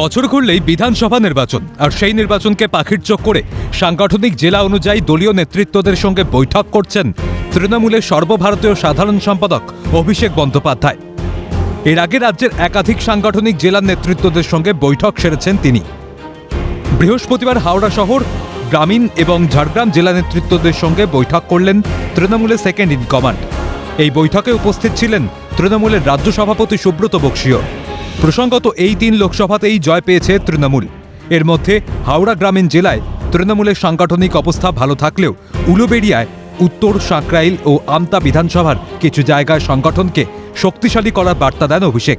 বছর ঘুরলেই বিধানসভা নির্বাচন, আর সেই নির্বাচনকে পাখির চোখ করে সাংগঠনিক জেলা অনুযায়ী দলীয় নেতৃত্বদের সঙ্গে বৈঠক করছেন তৃণমূলের সর্বভারতীয় সাধারণ সম্পাদক অভিষেক বন্দ্যোপাধ্যায়। এর আগে রাজ্যের একাধিক সাংগঠনিক জেলার নেতৃত্বদের সঙ্গে বৈঠক সেরেছেন তিনি। বৃহস্পতিবার হাওড়া শহর, গ্রামীণ এবং ঝাড়গ্রাম জেলা নেতৃত্বদের সঙ্গে বৈঠক করলেন তৃণমূলের সেকেন্ড ইন কমান্ড। এই বৈঠকে উপস্থিত ছিলেন তৃণমূলের রাজ্য সভাপতি সুব্রত বক্সিও। প্রসঙ্গত এই তিন লোকসভাতেই জয় পেয়েছে তৃণমূল। এর মধ্যে হাওড়া গ্রামীণ জেলায় তৃণমূলের সাংগঠনিক অবস্থা ভালো থাকলেও উলুবেড়িয়ায় উত্তর, সাঁকরাইল ও আমতা বিধানসভার কিছু জায়গায় সংগঠনকে শক্তিশালী করার বার্তা দেন অভিষেক।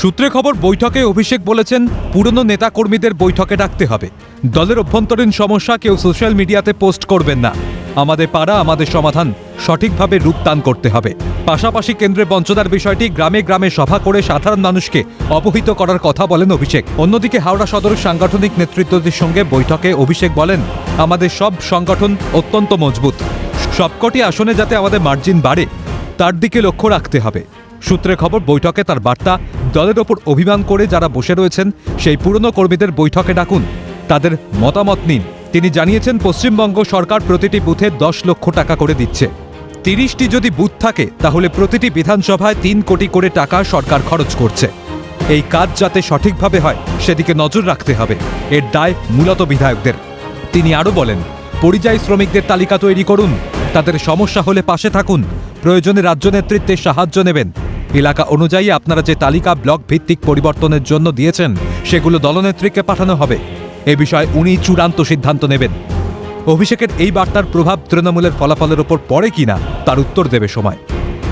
সূত্রে খবর, বৈঠকে অভিষেক বলেছেন, পুরনো নেতাকর্মীদের বৈঠকে ডাকতে হবে। দলের অভ্যন্তরীণ সমস্যা কেউ সোশ্যাল মিডিয়াতে পোস্ট করবেন না। আমাদের পাড়া আমাদের সমাধান সঠিকভাবে রূপদান করতে হবে। পাশাপাশি কেন্দ্রে বঞ্চনার বিষয়টি গ্রামে গ্রামে সভা করে সাধারণ মানুষকে অবহিত করার কথা বলেন অভিষেক। অন্যদিকে হাওড়া সদর সাংগঠনিক নেতৃত্বদের সঙ্গে বৈঠকে অভিষেক বলেন, আমাদের সব সংগঠন অত্যন্ত মজবুত। সবকটি আসনে যাতে আমাদের মার্জিন বাড়ে, তার দিকে লক্ষ্য রাখতে হবে। সূত্রে খবর, বৈঠকে তার বার্তা, দলের ওপর অভিমান করে যারা বসে রয়েছেন, সেই পুরনো কর্মীদের বৈঠকে ডাকুন। তাদের মতামত নিন। তিনি জানিয়েছেন, পশ্চিমবঙ্গ সরকার প্রতিটি বুথে দশ লক্ষ টাকা করে দিচ্ছে। তিরিশটি যদি বুথ থাকে, তাহলে প্রতিটি বিধানসভায় তিন কোটি করে টাকা সরকার খরচ করছে। এই কাজ যাতে সঠিকভাবে হয়, সেদিকে নজর রাখতে হবে, এর দায় মূলত বিধায়কদের। তিনি আরও বলেন, পরিযায়ী শ্রমিকদের তালিকা তৈরি করুন, তাদের সমস্যা হলে পাশে থাকুন, প্রয়োজনে রাজ্য নেতৃত্বের সাহায্য নেবেন। এলাকা অনুযায়ী আপনারা যে তালিকা ব্লক ভিত্তিক পরিবর্তনের জন্য দিয়েছেন, সেগুলো দলনেত্রীকে পাঠানো হবে। এ বিষয়ে উনি চূড়ান্ত সিদ্ধান্ত নেবেন। অভিষেকের এই বার্তার প্রভাব তৃণমূলের ফলাফলের ওপর পড়ে কিনা তার উত্তর দেবে সময়।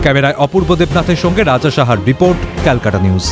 ক্যামেরায় অপূর্ব দেবনাথের সঙ্গে রাজা সাহার রিপোর্ট, ক্যালকাটা নিউজ।